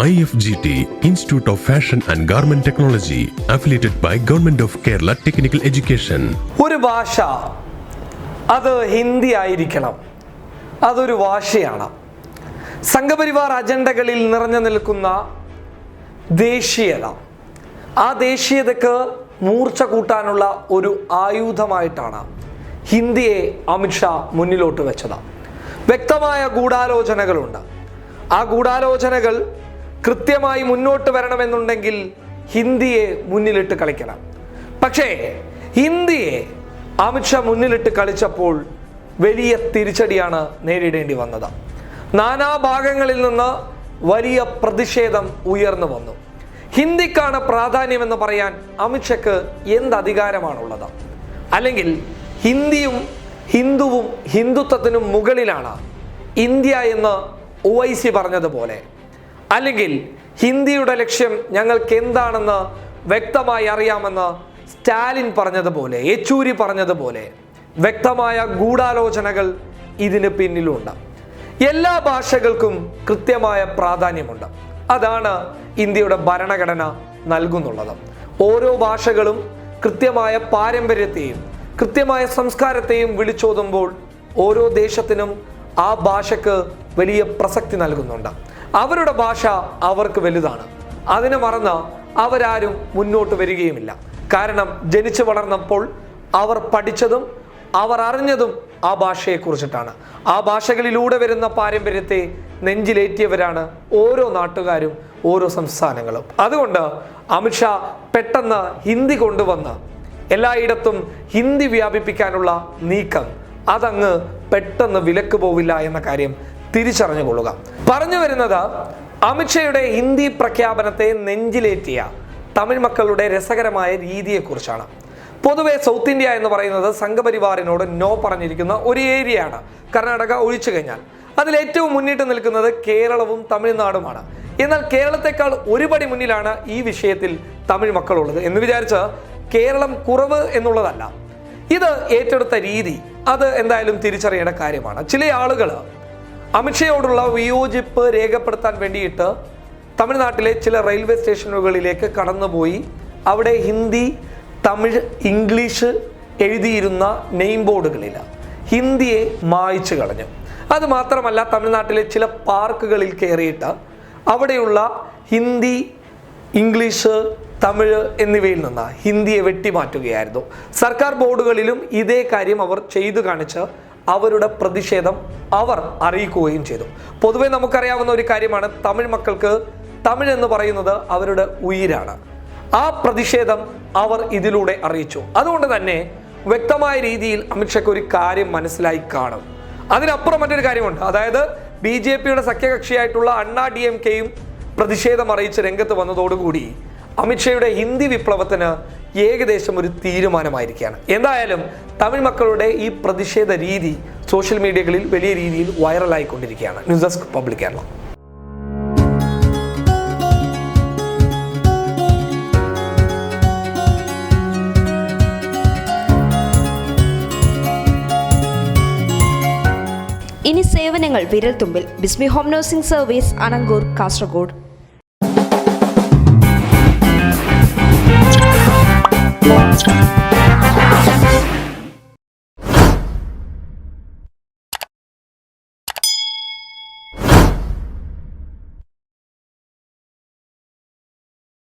IFGT, institute of fashion and garment technology affiliated by government of Kerala technical education ഒരു ഭാഷ അത് ഹിന്ദി ആയിരിക്കണം. അതൊരു ഭാഷയാണ്. സംഘപരിവാർ അജണ്ടകളിൽ നിറഞ്ഞു നിൽക്കുന്ന ദേശീയത. ആ ദേശീയതക്ക് മൂർച്ച കൂട്ടാനുള്ള ഒരു ആയുധമായിട്ടാണ് ഹിന്ദിയെ അമിത്ഷാ മുന്നിലോട്ട് വെച്ചത്. വ്യക്തമായ ഗൂഢാലോചനകളുണ്ട്. ആ ഗൂഢാലോചനകൾ കൃത്യമായി മുന്നോട്ട് വരണമെന്നുണ്ടെങ്കിൽ ഹിന്ദിയെ മുന്നിലിട്ട് കളിക്കണം. പക്ഷേ ഹിന്ദിയെ അമിത്ഷാ മുന്നിലിട്ട് കളിച്ചപ്പോൾ വലിയ തിരിച്ചടിയാണ് നേരിടേണ്ടി വന്നത്. നാനാഭാഗങ്ങളിൽ നിന്ന് വലിയ പ്രതിഷേധം ഉയർന്നു വന്നു. ഹിന്ദിക്കാണ് പ്രാധാന്യമെന്ന് പറയാൻ അമിത്ഷയ്ക്ക് എന്ത് അധികാരമാണുള്ളത്? അല്ലെങ്കിൽ ഹിന്ദിയും ഹിന്ദുവും ഹിന്ദുത്വത്തിനും മുകളിലാണ് ഇന്ത്യ എന്ന് ഒവൈസി പറഞ്ഞതുപോലെ അല്ലെങ്കിൽ ഹിന്ദിയുടെ ലക്ഷ്യം ഞങ്ങൾക്ക് എന്താണെന്ന് വ്യക്തമായി അറിയാമെന്ന് സ്റ്റാലിൻ പറഞ്ഞതുപോലെ യെച്ചൂരി പറഞ്ഞതുപോലെ വ്യക്തമായ ഗൂഢാലോചനകൾ ഇതിന് പിന്നിലുണ്ട്. എല്ലാ ഭാഷകൾക്കും കൃത്യമായ പ്രാധാന്യമുണ്ട്. അതാണ് ഇന്ത്യയുടെ ഭരണഘടന നൽകുന്നുള്ളത്. ഓരോ ഭാഷകളും കൃത്യമായ പാരമ്പര്യത്തെയും കൃത്യമായ സംസ്കാരത്തെയും വിളിച്ചോതുമ്പോൾ ഓരോ ദേശത്തിനും ആ ഭാഷക്ക് വലിയ പ്രസക്തി നൽകുന്നുണ്ട്. അവരുടെ ഭാഷ അവർക്ക് വലുതാണ്. അതിനെ മറന്ന് അവരാരും മുന്നോട്ട് വരികയുമില്ല. കാരണം ജനിച്ചു വളർന്നപ്പോൾ അവർ പഠിച്ചതും അവർ അറിഞ്ഞതും ആ ഭാഷയെക്കുറിച്ചിട്ടാണ് ആ ഭാഷകളിലൂടെ വരുന്ന പാരമ്പര്യത്തെ നെഞ്ചിലേറ്റിയവരാണ് ഓരോ നാട്ടുകാരും ഓരോ സംസ്ഥാനങ്ങളും. അതുകൊണ്ട് അമിത്ഷാ പെട്ടെന്ന് ഹിന്ദി കൊണ്ടുവന്ന് എല്ലായിടത്തും ഹിന്ദി വ്യാപിപ്പിക്കാനുള്ള നീക്കം അതങ്ങ് പെട്ടെന്ന് വിലക്ക് പോവില്ല എന്ന കാര്യം തിരിച്ചറിഞ്ഞുകൊള്ളുക. പറഞ്ഞു വരുന്നത് അമിത്ഷയുടെ ഹിന്ദി പ്രഖ്യാപനത്തെ നെഞ്ചിലേറ്റിയ തമിഴ് മക്കളുടെ രസകരമായ രീതിയെക്കുറിച്ചാണ്. പൊതുവെ സൗത്ത് ഇന്ത്യ എന്ന് പറയുന്നത് സംഘപരിവാറിനോട് നോ പറഞ്ഞിരിക്കുന്ന ഒരു ഏരിയയാണ്. കർണാടക ഒഴിച്ചു കഴിഞ്ഞാൽ. അതിൽ ഏറ്റവും മുന്നിട്ട് നിൽക്കുന്നത് കേരളവും തമിഴ്നാടുമാണ്. എന്നാൽ കേരളത്തെക്കാൾ ഒരുപടി മുന്നിലാണ് ഈ വിഷയത്തിൽ തമിഴ് മക്കളുള്ളത് എന്ന് വിചാരിച്ച് കേരളം കുറവ് എന്നുള്ളതല്ല. ഇത് ഏറ്റെടുത്ത രീതി അത് എന്തായാലും തിരിച്ചറിയേണ്ട കാര്യമാണ്. ചില ആളുകൾ അമിത്ഷയോടുള്ള വിയോജിപ്പ് രേഖപ്പെടുത്താൻ വേണ്ടിയിട്ട് തമിഴ്നാട്ടിലെ ചില റെയിൽവേ സ്റ്റേഷനുകളിലേക്ക് കടന്നുപോയി. അവിടെ ഹിന്ദി തമിഴ് ഇംഗ്ലീഷ് എഴുതിയിരുന്ന നെയിം ബോർഡുകളില്ല. ഹിന്ദിയെ മായ്ച്ചു കളഞ്ഞു. അത് മാത്രമല്ല തമിഴ്നാട്ടിലെ ചില പാർക്കുകളിൽ കയറിയിട്ട് അവിടെയുള്ള ഹിന്ദി ഇംഗ്ലീഷ് തമിഴ് എന്നിവയിൽ നിന്ന് ഹിന്ദിയെ വെട്ടിമാറ്റുകയായിരുന്നു. സർക്കാർ ബോർഡുകളിലും ഇതേ കാര്യം അവർ ചെയ്തു കാണിച്ച് അവരുടെ പ്രതിഷേധം അവർ അറിയിക്കുകയും ചെയ്തു. പൊതുവെ നമുക്കറിയാവുന്ന ഒരു കാര്യമാണ് തമിഴ് മക്കൾക്ക് തമിഴ് എന്ന് പറയുന്നത് അവരുടെ ഉയിരാണ്. ആ പ്രതിഷേധം അവർ ഇതിലൂടെ അറിയിച്ചു. അതുകൊണ്ട് തന്നെ വ്യക്തമായ രീതിയിൽ അമിത്ഷയ്ക്ക് ഒരു കാര്യം മനസ്സിലായി കാണും. അതിനപ്പുറം മറ്റൊരു കാര്യമുണ്ട്. അതായത് ബി ജെ പിയുടെ സഖ്യകക്ഷിയായിട്ടുള്ള അണ്ണാ ഡി എം കെയും പ്രതിഷേധം അറിയിച്ച് രംഗത്ത് വന്നതോടുകൂടി അമിത്ഷയുടെ ഹിന്ദി വിപ്ലവത്തിന് ഏകദേശം ഒരു തീരുമാനമായിരിക്കുകയാണ്. എന്തായാലും തമിഴ് മക്കളുടെ ഈ പ്രതിഷേധ രീതി സോഷ്യൽ മീഡിയകളിൽ വലിയ രീതിയിൽ വൈറലായിക്കൊണ്ടിരിക്കുകയാണ്. News desk public Keralam. ഇനി സേവനങ്ങൾ വിരൽത്തുമ്പിൽ. Bismi home nursing service Anangoor Kasaragod.